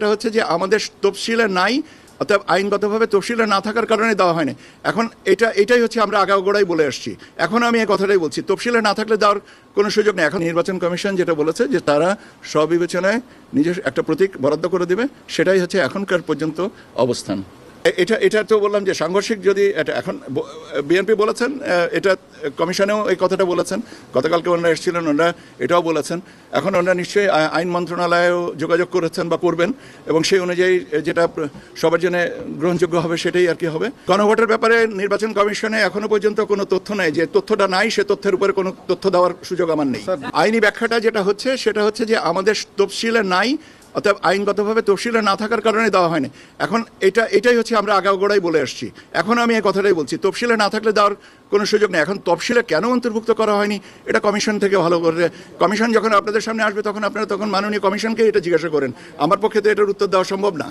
সেটা হচ্ছে যে আমাদের তফসিলে নাই অর্থাৎ আইনগতভাবে তফসিলে না থাকার কারণে দেওয়া হয়নি। এখন এটা, এটাই হচ্ছে আমরা আগাগোড়াই বলে আসছি। এখন আমি এই কথাটাই বলছি, তফসিলে না থাকলে দেওয়ার কোনো সুযোগ নেই। এখন নির্বাচন কমিশন যেটা বলেছে যে তারা সবিবেচনায় নিজের একটা প্রতীক বরাদ্দ করে দেবে, সেটাই হচ্ছে এখনকার পর্যন্ত অবস্থান। এটা এটা তো বললাম যে সাংঘর্ষিক যদি এটা এখন বিএনপি বলেছেন এটা কমিশনেও এই কথাটা বলেছেন। গতকালকে ওনারা এসেছিলেন ওনারা এটাও বলেছেন। এখন ওনারা নিশ্চয়ই আইন মন্ত্রণালয়েও যোগাযোগ করেছেন বা করবেন এবং সেই অনুযায়ী যেটা সবার জন্য গ্রহণযোগ্য হবে সেটাই আর কি হবে। গণভোটের ব্যাপারে নির্বাচন কমিশনে এখনও পর্যন্ত কোনো তথ্য নেই। যে তথ্যটা নাই সে তথ্যের উপরে কোনো তথ্য দেওয়ার সুযোগ আমার নেই। আইনি ব্যাখ্যাটা যেটা হচ্ছে সেটা হচ্ছে যে আমাদের তফসিলে নাই অর্থাৎ আইনগতভাবে তফসিলে না থাকার কারণে দেওয়া হয়নি। এখন এটা, এটাই হচ্ছে আমরা আগাগোড়াই বলে আসছি। এখন আমি এই কথাটাই বলছি, তফসিলে না থাকলে দেওয়ার কোনো সুযোগ নেই। এখন তফসিলে কেন অন্তর্ভুক্ত করা হয়নি, এটা কমিশন থেকে ভালো করে, কমিশন যখন আপনাদের সামনে আসবে তখন আপনারা তখন মাননীয় কমিশনকে এটা জিজ্ঞাসা করেন। আমার পক্ষে তো এটার উত্তর দেওয়া সম্ভব না।